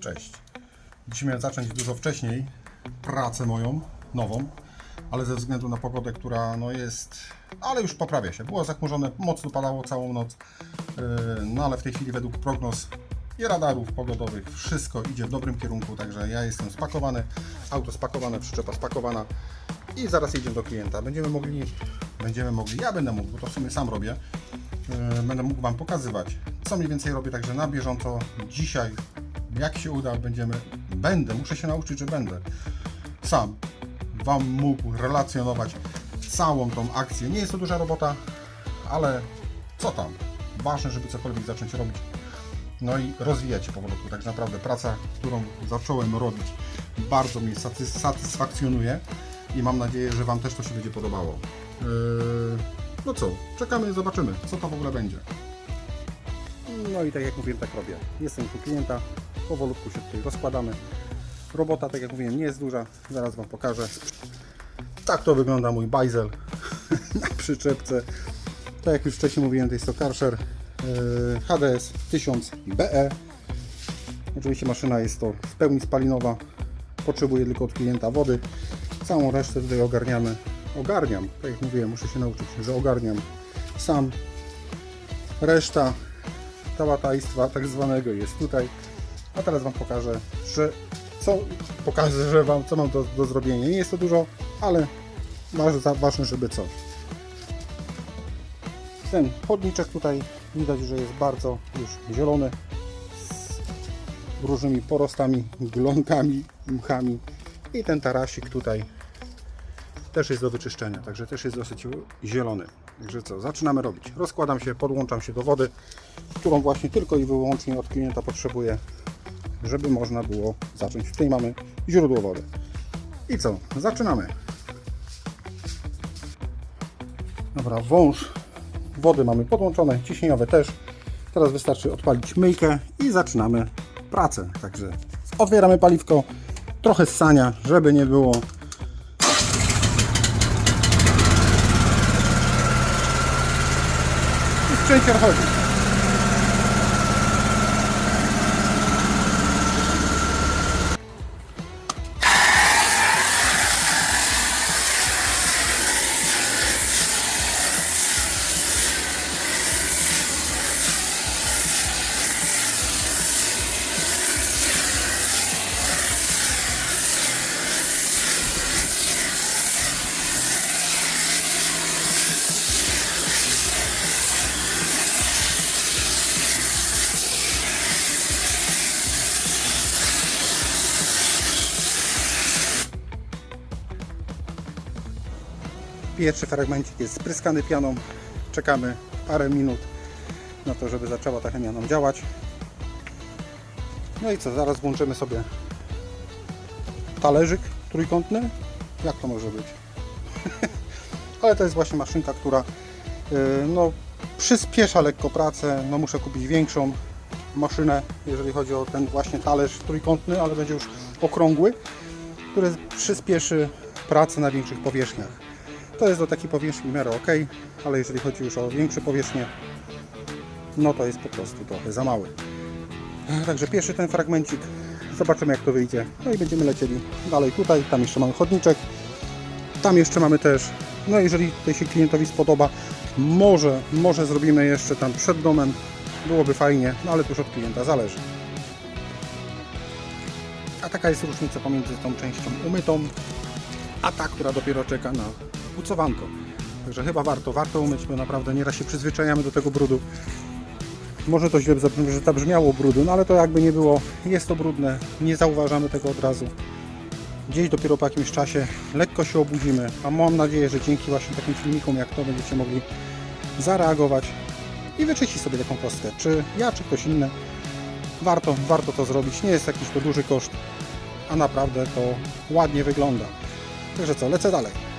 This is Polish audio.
Cześć. Dzisiaj miałem zacząć dużo wcześniej pracę moją, nową, ale ze względu na pogodę, która no jest, ale już poprawia się. Było zachmurzone, mocno padało całą noc, yy, no ale w tej chwili według prognoz i radarów pogodowych wszystko idzie w dobrym kierunku, także ja jestem spakowany, auto spakowane, przyczepa spakowana i zaraz jedziemy do klienta. Będziemy mogli, będziemy mogli, ja będę mógł, bo to w sumie sam robię, Yy, będę mógł Wam pokazywać, co mniej więcej robię, także na bieżąco dzisiaj, jak się uda, będziemy, będę, muszę się nauczyć, że będę sam Wam mógł relacjonować całą tą akcję. Nie jest to duża robota, ale co tam? Ważne, żeby cokolwiek zacząć robić. No i rozwijać się powolutku. Tak naprawdę praca, którą zacząłem robić, bardzo mnie satys- satysfakcjonuje i mam nadzieję, że Wam też to się będzie podobało. Yy, no co, czekamy, zobaczymy, co to w ogóle będzie. No i tak jak mówiłem, tak robię. Jestem tu klienta, powolutku się tutaj rozkładamy. Robota, tak jak mówiłem, nie jest duża, zaraz Wam pokażę. Tak to wygląda mój bajzel na przyczepce. Tak jak już wcześniej mówiłem, to jest to Karcher yy, HDS 1000 BE. Oczywiście maszyna jest to w pełni spalinowa. Potrzebuję tylko od klienta wody. Całą resztę tutaj ogarniamy. Ogarniam, tak jak mówiłem, muszę się nauczyć, że ogarniam sam. Reszta tałatajstwa tak zwanego jest tutaj. A teraz Wam pokażę, że co pokażę Wam, co mam do, do zrobienia. Nie jest to dużo, ale ważne żeby coś. Ten chodniczek tutaj widać, że jest bardzo już zielony z różnymi porostami, glonkami, mchami i ten tarasik tutaj też jest do wyczyszczenia, także też jest dosyć zielony. Także co, zaczynamy robić. Rozkładam się, podłączam się do wody, którą właśnie tylko i wyłącznie od klienta potrzebuję, żeby można było zacząć. Tutaj mamy źródło wody. I co, zaczynamy. Dobra, wąż wody mamy podłączone, ciśnieniowe też. Teraz wystarczy odpalić myjkę i zaczynamy pracę. Także otwieramy paliwko, trochę ssania, żeby nie było i sprzęcie chodzi. Pierwszy fragmencik jest spryskany pianą. Czekamy parę minut na to, żeby zaczęła ta chemia nam działać. No i co, zaraz włączymy sobie talerzyk trójkątny. Jak to może być? Ale to jest właśnie maszynka, która yy, no, przyspiesza lekko pracę. No, muszę kupić większą maszynę, jeżeli chodzi o ten właśnie talerz trójkątny, ale będzie już okrągły, który przyspieszy pracę na większych powierzchniach. To jest do takiej powierzchni w miarę ok, ale jeżeli chodzi już o większe powierzchnie, no to jest po prostu trochę za mały. Także pierwszy ten fragmencik, zobaczymy jak to wyjdzie. No i będziemy lecieli dalej tutaj, tam jeszcze mamy chodniczek, tam jeszcze mamy też, no jeżeli tutaj się klientowi spodoba, może, może zrobimy jeszcze tam przed domem, byłoby fajnie, no ale to już od klienta zależy. A taka jest różnica pomiędzy tą częścią umytą, a ta, która dopiero czeka na pucowanko. Także chyba warto, warto umyć, bo naprawdę nieraz się przyzwyczajamy do tego brudu. Może to źle zabrzmiało brudu, no ale to jakby nie było, jest to brudne, nie zauważamy tego od razu. Gdzieś dopiero po jakimś czasie lekko się obudzimy, a mam nadzieję, że dzięki właśnie takim filmikom jak to będziecie mogli zareagować i wyczyścić sobie taką kostkę, czy ja, czy ktoś inny. Warto, warto to zrobić, nie jest jakiś to duży koszt, a naprawdę to ładnie wygląda. Także co, lecę dalej.